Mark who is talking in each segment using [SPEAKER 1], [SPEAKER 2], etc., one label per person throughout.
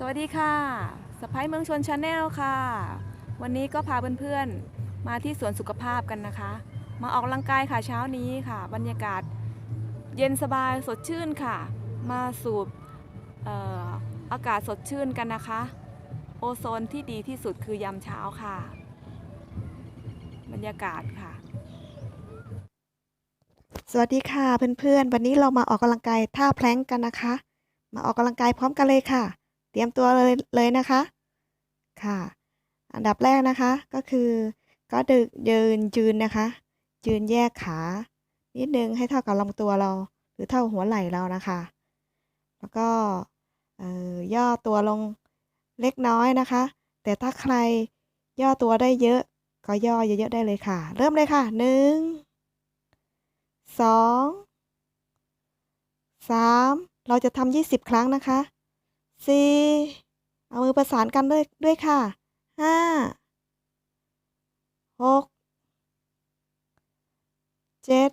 [SPEAKER 1] สวัสดีค่ะสไปเมืองชนชาแนลค่ะ วันนี้ก็พาเพื่อนๆ มาที่สวนสุขภาพกันนะคะ มาออกกำลังกายค่ะเช้านี้ค่ะ บรรยากาศเย็นสบายสดชื่นค่ะ มาสูบอออากาศสดชื่นกันนะคะ โอโซนที่ดีที่สุดคือยามเช้าค่ะ บรรยากาศค่ะ
[SPEAKER 2] สวัสดีค่ะเพื่อนๆ วันนี้เรามาออกกำลังกายท่าแพลงกันนะคะ มาออกกำลังกายพร้อมกันเลยค่ะ ตรียมตัวเลยเลยนะคะค่ะ อันดับแรกนะคะก็คือ ก็ดึกยืนยืนนะคะ ยืนแยกขานิดนึงให้เท่ากับลำตัวเรา หรือเท่าหัวไหล่เรานะคะ แล้วก็ย่อตัวลงเล็กน้อยนะคะ แต่ถ้าใครย่อตัวได้เยอะก็ย่อเยอะๆได้เลยค่ะ เริ่มเลยค่ะหนึ่งสองสามเราจะทำยี่สิบครั้งนะคะสี่ ประสานกันด้วยด้วยค่ะห้าหกเจ็ด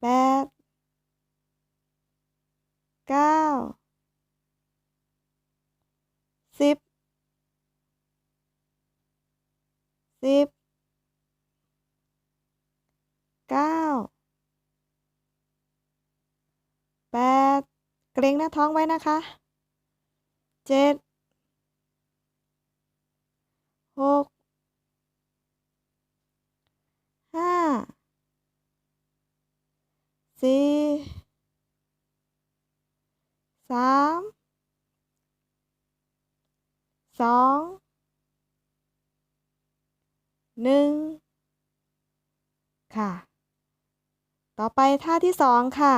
[SPEAKER 2] แปดเก้าสิบสิบเก้าแปดเกรงหน้าท้องไว้นะคะ เจ็ดหกห้าสี่สามสองหนึ่งค่ะ ต่อไปท่าที่สองค่ะ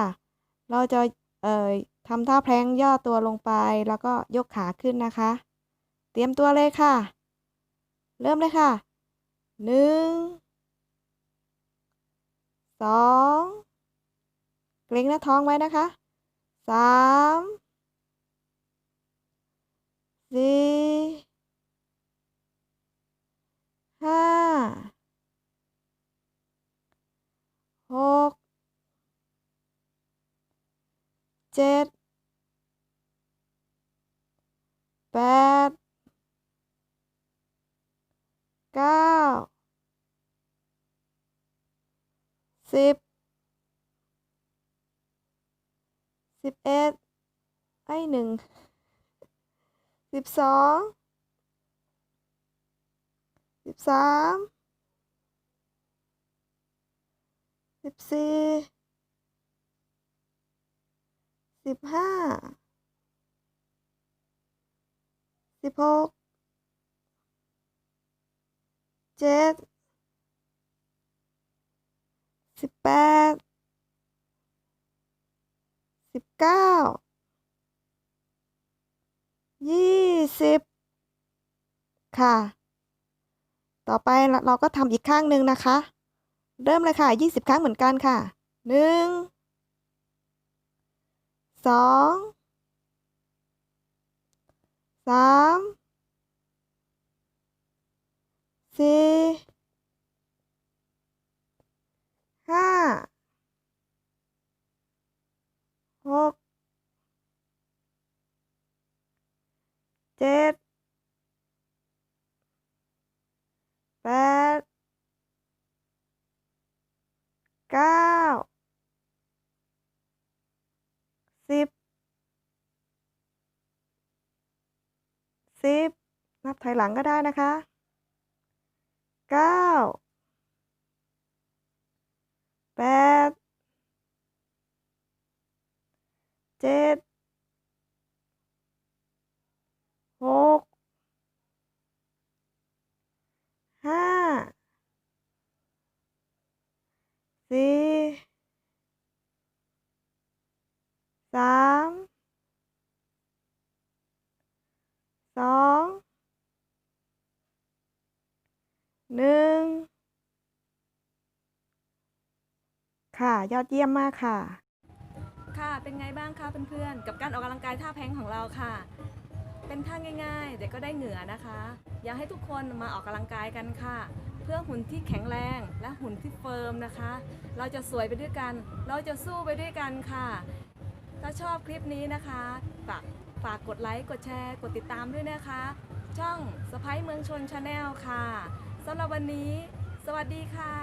[SPEAKER 2] เราจะเอ่ย ทำท่าแพลงย่อตัวลงไปแล้วก็ยกขาขึ้นนะคะ เตรียมตัวเลยค่ะ เริ่มเลยค่ะหนึ่งสองเกร็งหน้าท้องไว้นะคะสามสี่ห้าหกเจ็ด แปดเก้าสิบสิบเอ็ดไอหนึ่งสิบสองสิบสามสิบสี่สิบห้า สิบหกเจ็ดสิบแปดสิบเก้ายี่สิบค่ะ ต่อไปเราก็ทำอีกข้างหนึ่งนะคะ เริ่มเลยค่ะยี่สิบครั้งเหมือนกันค่ะหนึ่งสอง สามสี่ห้าหกเจ็ด 10 นับถอยหลังก็ได้นะคะ 9 ค่ะ ยอดเยี่ยมมากค่ะ
[SPEAKER 1] ค่ะ เป็นไงบ้างคะเพื่อนๆ กับการออกกำลังกายท่าแพงของเราค่ะ เป็นท่าง่ายๆแต่ก็ได้เหงื่อนะคะ อยากให้ทุกคนมาออกกำลังกายกันค่ะ เพื่อหุ่นที่แข็งแรงและหุ่นที่เฟิร์มนะคะ เราจะสวยไปด้วยกัน เราจะสู้ไปด้วยกันค่ะ ถ้าชอบคลิปนี้นะคะฝากฝากกดไลค์ กดแชร์ กดติดตามด้วยนะคะ ช่องสไปเมืองชนชาแนลค่ะสำหรับวันนี้ สวัสดีค่ะ